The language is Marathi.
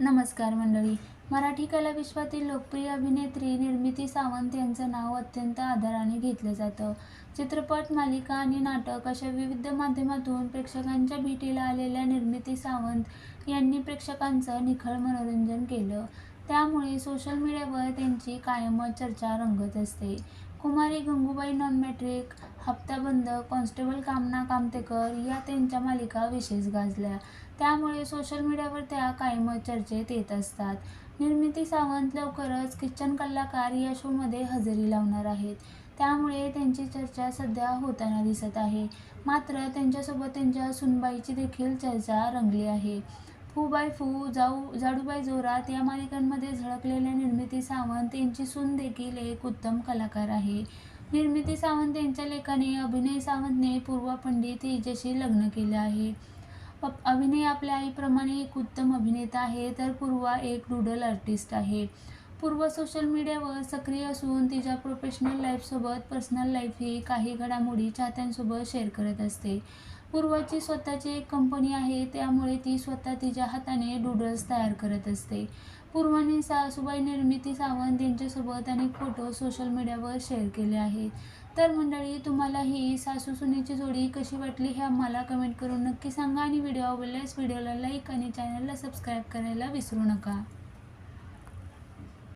नमस्कार मंडळी. मराठी कला विश्वातील लोकप्रिय अभिनेत्री निर्मिती सावंत यांचं नाव अत्यंत आदराने घेतलं जातं. चित्रपट मालिका आणि नाटक अशा विविध माध्यमातून प्रेक्षकांच्या भेटीला आलेल्या निर्मिती सावंत यांनी प्रेक्षकांचं निखळ मनोरंजन केलं. त्यामुळे सोशल मीडियावर त्यांची कायमच चर्चा रंगत असते. कुमारी गंगूबाई नॉन मॅट्रिक हप्ताबंद कॉन्स्टेबल कामना कामतेकर या त्यांच्या मालिका विशेष गाजल्या. त्यामुळे सोशल मीडियावर त्या कायमच चर्चेत येत असतात. निर्मिती सावंत लवकरच किचन कलाकार या शोमध्ये हजेरी लावणार आहेत. त्यामुळे त्यांची चर्चा सध्या होताना दिसत आहे. मात्र त्यांच्यासोबत त्यांच्या सुनबाईची देखील चर्चा रंगली आहे. फू बाय फू जाऊ जाडूबाई जोरात या मालिकांमध्ये झळकलेल्या निर्मिती सावंत यांची सून देखील एक उत्तम कलाकार आहे. निर्मिती सावंत यांच्या लेखाने अभिनय सावंतने पूर्वा पंडित हिच्याशी लग्न केले आहे. अभिनय आपल्या आईप्रमाणे एक उत्तम अभिनेता आहे तर पूर्वा एक डुडल आर्टिस्ट आहे. पूर्व सोशल मीडियावर सक्रिय असून तिच्या प्रोफेशनल लाईफसोबत पर्सनल लाईफही काही घडामोडी चाहत्यांसोबत शेअर करत असते. पूर्वाची स्वतःची एक कंपनी आहे त्यामुळे ती स्वतः तिच्या हाताने डुडल्स तयार करत असते. पूर्वाने सासूबाई निर्मिती सावंत यांच्यासोबत अनेक फोटो सोशल मीडियावर शेअर केले आहेत. तर मंडळी तुम्हाला ही सासू सुनेची जोडी कशी वाटली हे आम्हाला कमेंट करून नक्की सांगा आणि व्हिडिओ आवडल्यास व्हिडिओला लाईक आणि चॅनलला सबस्क्राईब करायला विसरू नका.